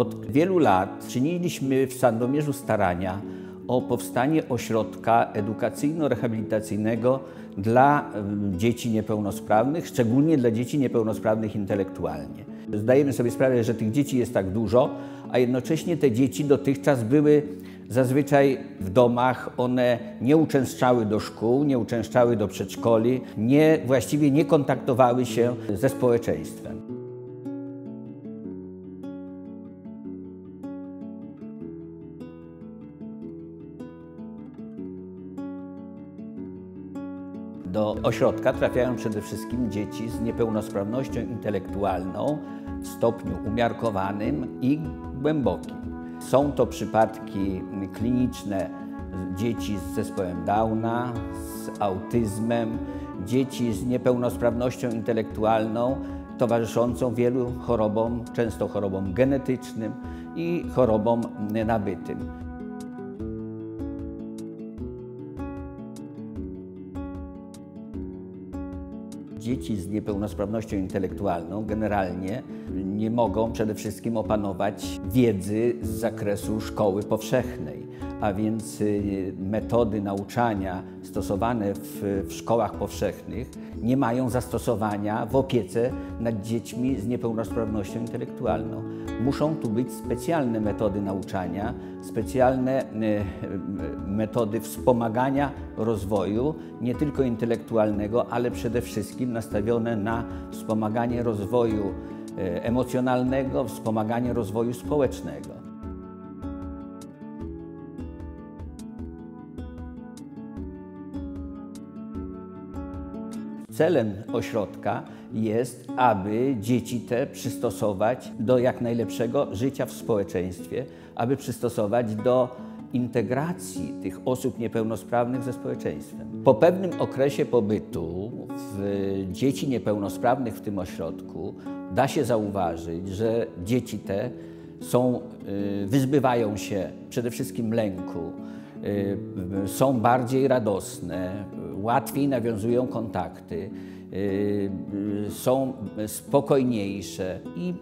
Od wielu lat czyniliśmy w Sandomierzu starania o powstanie ośrodka edukacyjno-rehabilitacyjnego dla dzieci niepełnosprawnych, szczególnie dla dzieci niepełnosprawnych intelektualnie. Zdajemy sobie sprawę, że tych dzieci jest tak dużo, a jednocześnie te dzieci dotychczas były zazwyczaj w domach, one nie uczęszczały do szkół, nie uczęszczały do przedszkoli, nie, właściwie nie kontaktowały się ze społeczeństwem. Do ośrodka trafiają przede wszystkim dzieci z niepełnosprawnością intelektualną w stopniu umiarkowanym i głębokim. Są to przypadki kliniczne dzieci z zespołem Downa, z autyzmem, dzieci z niepełnosprawnością intelektualną towarzyszącą wielu chorobom, często chorobom genetycznym i chorobom nabytym. Dzieci z niepełnosprawnością intelektualną generalnie nie mogą przede wszystkim opanować wiedzy z zakresu szkoły powszechnej, a więc y, metody nauczania stosowane w, w szkołach powszechnych nie mają zastosowania w opiece nad dziećmi z niepełnosprawnością intelektualną. Muszą tu być specjalne metody nauczania, specjalne y, metody wspomagania rozwoju, nie tylko intelektualnego, ale przede wszystkim nastawione na wspomaganie rozwoju y, emocjonalnego, wspomaganie rozwoju społecznego. Celem ośrodka jest, aby dzieci te przystosować do jak najlepszego życia w społeczeństwie, aby przystosować do integracji tych osób niepełnosprawnych ze społeczeństwem. Po pewnym okresie pobytu dzieci niepełnosprawnych w tym ośrodku da się zauważyć, że dzieci te są, y, wyzbywają się przede wszystkim lęku, y, są bardziej radosne, łatwiej nawiązują kontakty, y, są spokojniejsze i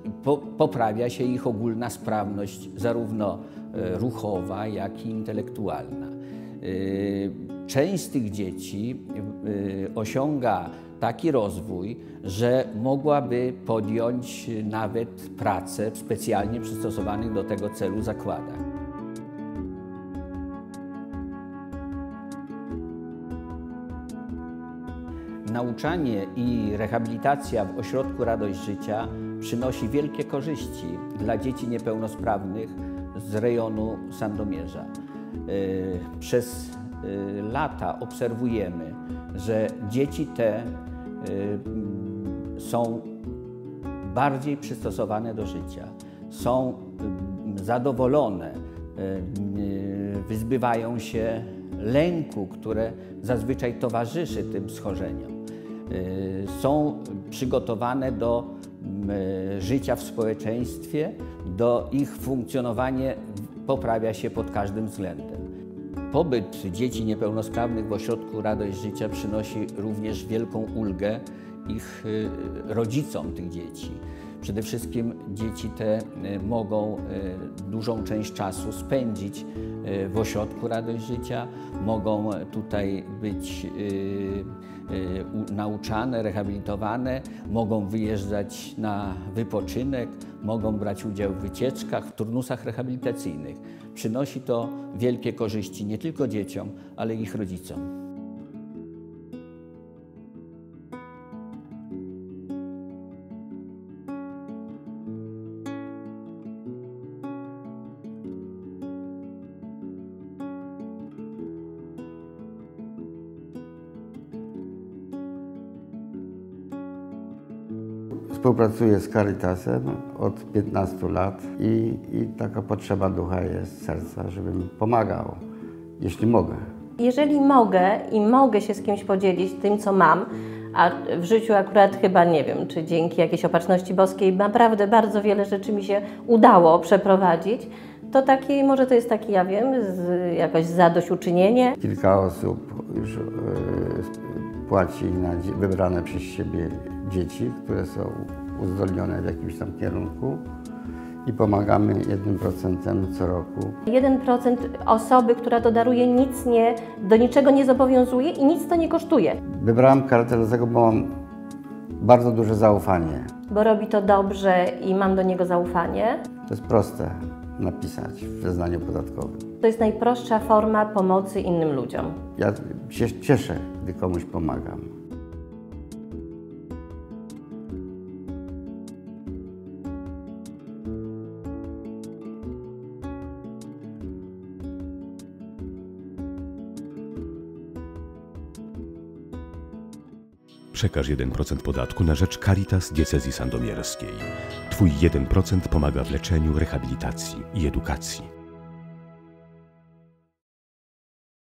poprawia się ich ogólna sprawność, zarówno e, ruchowa, jak i intelektualna. Y, część z tych dzieci y, osiąga taki rozwój, że mogłaby podjąć nawet pracę w specjalnie przystosowanych do tego celu zakładach. Nauczanie i rehabilitacja w ośrodku Radość Życia przynosi wielkie korzyści dla dzieci niepełnosprawnych z rejonu Sandomierza. E, przez e, lata obserwujemy, że dzieci te e, są bardziej przystosowane do życia, są zadowolone, wyzbywają się lęku, które zazwyczaj towarzyszy tym schorzeniom. Y, są przygotowane do y, życia w społeczeństwie, do ich funkcjonowanie poprawia się pod każdym względem. Pobyt dzieci niepełnosprawnych w ośrodku Radość Życia przynosi również wielką ulgę ich y, rodzicom tych dzieci. Przede wszystkim dzieci te mogą dużą część czasu spędzić w ośrodku Radość Życia, mogą tutaj być nauczane, rehabilitowane, mogą wyjeżdżać na wypoczynek, mogą brać udział w wycieczkach, w turnusach rehabilitacyjnych. Przynosi to wielkie korzyści nie tylko dzieciom, ale ich rodzicom. Współpracuję z Caritasem od 15 lat i, i taka potrzeba ducha jest serca, żebym pomagał, jeśli mogę. Jeżeli mogę i mogę się z kimś podzielić tym, co mam, a w życiu akurat chyba nie wiem, czy dzięki jakiejś opatrzności boskiej naprawdę bardzo wiele rzeczy mi się udało przeprowadzić, to taki, może to jest taki, ja wiem, z, jakoś zadośćuczynienie. Kilka osób już yy, płaci na wybrane przez siebie dzieci, które są uzdolnione w jakimś tam kierunku i pomagamy 1% co roku. 1% osoby, która to daruje, nic nie, do niczego nie zobowiązuje i nic to nie kosztuje, Wybrałem Karytas dlatego, bo mam bardzo duże zaufanie. bo robi to dobrze i mam do niego zaufanie. To jest proste napisać w zeznaniu podatkowym. To jest najprostsza forma pomocy innym ludziom. Ja się cieszę, gdy komuś pomagam. Przekaż 1% podatku na rzecz Caritas Diecezji Sandomierskiej. Twój 1% pomaga w leczeniu, rehabilitacji i edukacji.